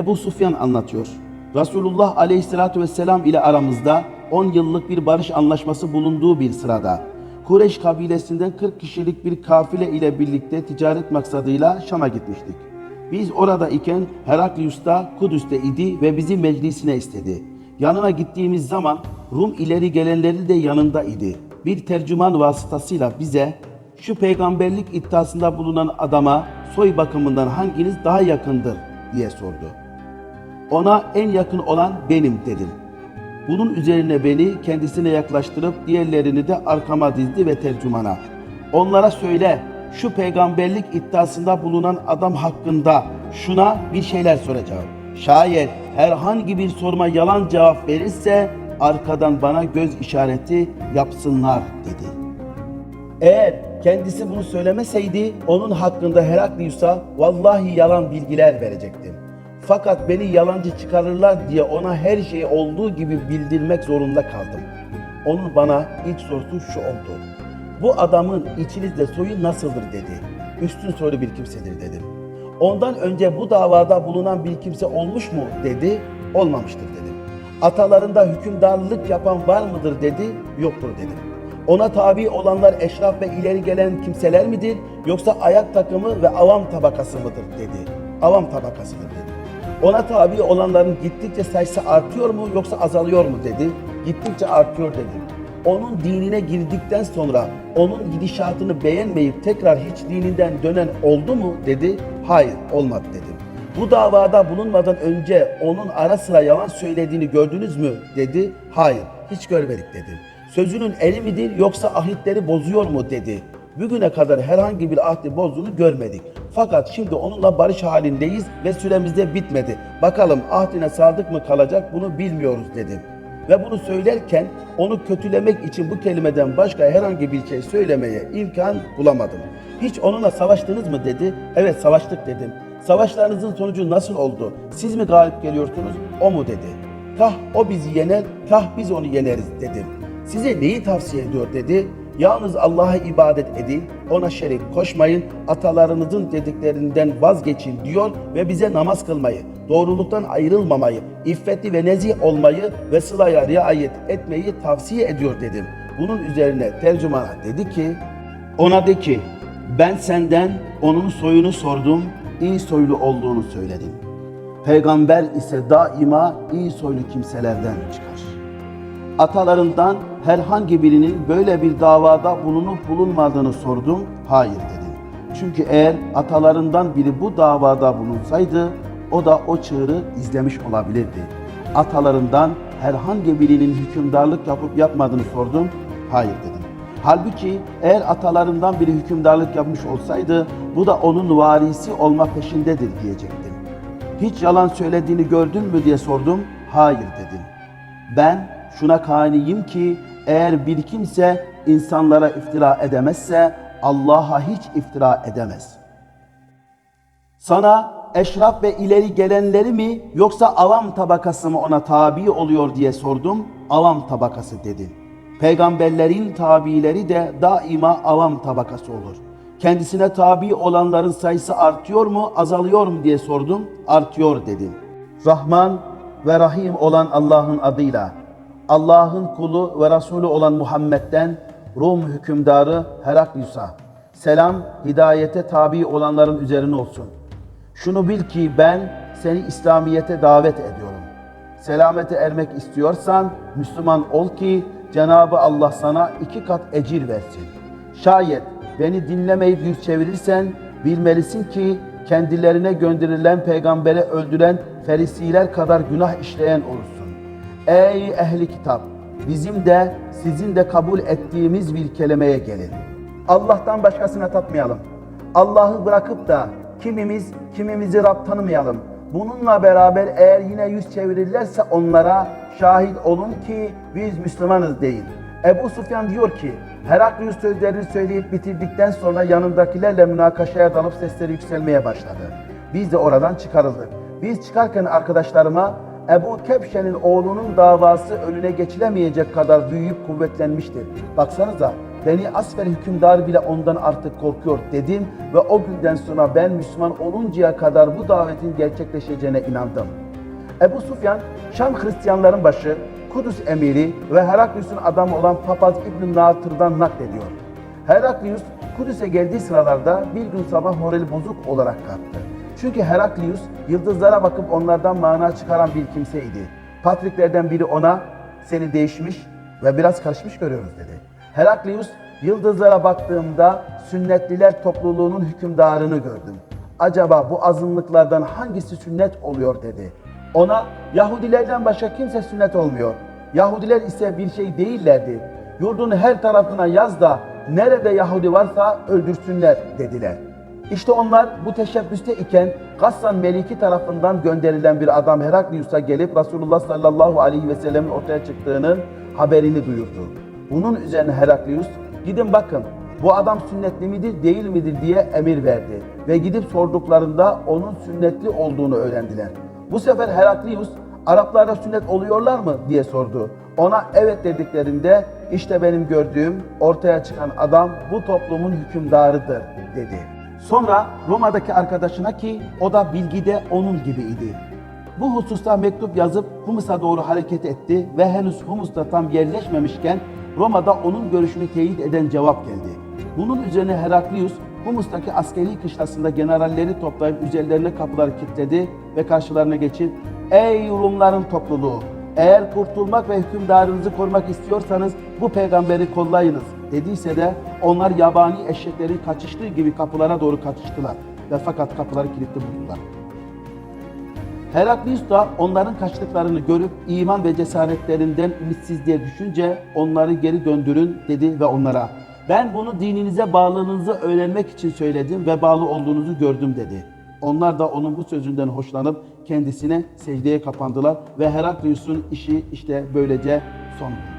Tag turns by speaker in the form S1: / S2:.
S1: Ebu Sufyan anlatıyor. Resulullah aleyhissalatü vesselam ile aramızda 10 yıllık bir barış anlaşması bulunduğu bir sırada Kureyş kabilesinden 40 kişilik bir kafile ile birlikte ticaret maksadıyla Şam'a gitmiştik. Biz orada iken Heraklius da Kudüs'te idi ve bizi meclisine istedi. Yanına gittiğimiz zaman Rum ileri gelenleri de yanında idi. Bir tercüman vasıtasıyla bize şu peygamberlik iddiasında bulunan adama soy bakımından hanginiz daha yakındır diye sordu. Ona en yakın olan benim dedim. Bunun üzerine beni kendisine yaklaştırıp diğerlerini de arkama dizdi ve tercümana. Onlara söyle şu peygamberlik iddiasında bulunan adam hakkında şuna bir şeyler soracağım. Şayet herhangi bir soruma yalan cevap verirse arkadan bana göz işareti yapsınlar dedi. Eğer kendisi bunu söylemeseydi onun hakkında Heraklius'a vallahi yalan bilgiler verecektim. Fakat beni yalancı çıkarırlar diye ona her şeyi olduğu gibi bildirmek zorunda kaldım. Onun bana ilk sorusu şu oldu. Bu adamın içinizde soyu nasıldır dedi. Üstün soylu bir kimsedir dedim. Ondan önce bu davada bulunan bir kimse olmuş mu dedi. Olmamıştır dedim. Atalarında hükümdarlık yapan var mıdır dedi. Yoktur dedim. Ona tabi olanlar eşraf ve ileri gelen kimseler midir yoksa ayak takımı ve avam tabakası mıdır dedi. Avam tabakasıdır dedi. Ona tabi olanların gittikçe sayısı artıyor mu yoksa azalıyor mu dedi. Gittikçe artıyor dedim. Onun dinine girdikten sonra onun gidişatını beğenmeyip tekrar hiç dininden dönen oldu mu dedi. Hayır olmadı dedim. Bu davada bulunmadan önce onun ara sıra yalan söylediğini gördünüz mü dedi. Hayır hiç görmedik dedim. Sözünün eri midir yoksa ahitleri bozuyor mu dedi. Bugüne kadar herhangi bir ahdi bozduğunu görmedik. Fakat şimdi onunla barış halindeyiz ve süremiz de bitmedi. Bakalım ahdine sadık mı kalacak bunu bilmiyoruz dedim. Ve bunu söylerken onu kötülemek için bu kelimeden başka herhangi bir şey söylemeye imkan bulamadım. Hiç onunla savaştınız mı dedi. Evet savaştık dedim. Savaşlarınızın sonucu nasıl oldu? Siz mi galip geliyorsunuz, o mu dedi. Kah o bizi yener, kah biz onu yeneriz dedim. Size neyi tavsiye ediyor dedi. Yalnız Allah'a ibadet edin, ona şerik koşmayın, atalarınızın dediklerinden vazgeçin diyor ve bize namaz kılmayı, doğruluktan ayrılmamayı, iffetli ve nezih olmayı ve sılaya riayet etmeyi tavsiye ediyor dedim. Bunun üzerine tercümana dedi ki, ona de ki, ben senden onun soyunu sordum, iyi soylu olduğunu söyledim. Peygamber ise daima iyi soylu kimselerden çıkar atalarından herhangi birinin böyle bir davada bulunup bulunmadığını sordum. Hayır dedim. Çünkü eğer atalarından biri bu davada bulunsaydı o da o çığırı izlemiş olabilirdi. Atalarından herhangi birinin hükümdarlık yapıp yapmadığını sordum. Hayır dedim. Halbuki eğer atalarından biri hükümdarlık yapmış olsaydı bu da onun varisi olma peşindedir diyecektim. Hiç yalan söylediğini gördün mü diye sordum. Hayır dedim. Ben şuna kaniyim ki eğer bir kimse insanlara iftira edemezse Allah'a hiç iftira edemez. Sana eşraf ve ileri gelenleri mi yoksa avam tabakası mı ona tabi oluyor diye sordum. Avam tabakası dedi. Peygamberlerin tabileri de daima avam tabakası olur. Kendisine tabi olanların sayısı artıyor mu azalıyor mu diye sordum. Artıyor dedim. Rahman ve Rahim olan Allah'ın adıyla Allah'ın kulu ve Resulü olan Muhammed'den Rum hükümdarı Heraklius'a selam hidayete tabi olanların üzerine olsun. Şunu bil ki ben seni İslamiyet'e davet ediyorum. Selamete ermek istiyorsan Müslüman ol ki Cenabı Allah sana iki kat ecir versin. Şayet beni dinlemeyip yüz çevirirsen bilmelisin ki kendilerine gönderilen peygambere öldüren ferisiler kadar günah işleyen olursun. Ey ehli kitap! Bizim de sizin de kabul ettiğimiz bir kelimeye gelin. Allah'tan başkasına tapmayalım. Allah'ı bırakıp da kimimiz kimimizi Rab tanımayalım. Bununla beraber eğer yine yüz çevirirlerse onlara şahit olun ki biz Müslümanız değil. Ebu Sufyan diyor ki Heraklius sözlerini söyleyip bitirdikten sonra yanındakilerle münakaşaya dalıp sesleri yükselmeye başladı. Biz de oradan çıkarıldık. Biz çıkarken arkadaşlarıma Ebu Kepşe'nin oğlunun davası önüne geçilemeyecek kadar büyüyüp kuvvetlenmiştir. Baksanıza Beni Asfer hükümdarı bile ondan artık korkuyor dedim ve o günden sonra ben Müslüman oluncaya kadar bu davetin gerçekleşeceğine inandım. Ebu Sufyan, Şam Hristiyanların başı, Kudüs emiri ve Heraklius'un adamı olan Papaz İbn Natır'dan naklediyor. Heraklius Kudüs'e geldiği sıralarda bir gün sabah morali bozuk olarak kalktı. Çünkü Heraklius yıldızlara bakıp onlardan mana çıkaran bir kimseydi. Patriklerden biri ona seni değişmiş ve biraz karışmış görüyoruz dedi. Heraklius yıldızlara baktığımda sünnetliler topluluğunun hükümdarını gördüm. Acaba bu azınlıklardan hangisi sünnet oluyor dedi. Ona Yahudilerden başka kimse sünnet olmuyor. Yahudiler ise bir şey değillerdi. Yurdun her tarafına yaz da nerede Yahudi varsa öldürsünler dediler. İşte onlar bu teşebbüste iken Gassan Meliki tarafından gönderilen bir adam Heraklius'a gelip Resulullah sallallahu aleyhi ve sellemin ortaya çıktığının haberini duyurdu. Bunun üzerine Heraklius gidin bakın bu adam sünnetli midir değil midir diye emir verdi. Ve gidip sorduklarında onun sünnetli olduğunu öğrendiler. Bu sefer Heraklius Araplarda sünnet oluyorlar mı diye sordu. Ona evet dediklerinde işte benim gördüğüm ortaya çıkan adam bu toplumun hükümdarıdır dedi. Sonra Roma'daki arkadaşına ki o da bilgide onun gibiydi. Bu hususta mektup yazıp Humus'a doğru hareket etti ve henüz Humus'ta tam yerleşmemişken Roma'da onun görüşünü teyit eden cevap geldi. Bunun üzerine Heraklius Humus'taki askeri kışlasında generalleri toplayıp üzerlerine kapıları kilitledi ve karşılarına geçip Ey Rumların topluluğu! Eğer kurtulmak ve hükümdarınızı korumak istiyorsanız bu peygamberi kollayınız dediyse de onlar yabani eşeklerin kaçıştığı gibi kapılara doğru kaçıştılar ve fakat kapıları kilitli buldular. Heraklius da onların kaçtıklarını görüp iman ve cesaretlerinden ümitsizliğe düşünce onları geri döndürün dedi ve onlara ben bunu dininize bağlılığınızı öğrenmek için söyledim ve bağlı olduğunuzu gördüm dedi. Onlar da onun bu sözünden hoşlanıp kendisine secdeye kapandılar ve Heraklius'un işi işte böylece son buldu.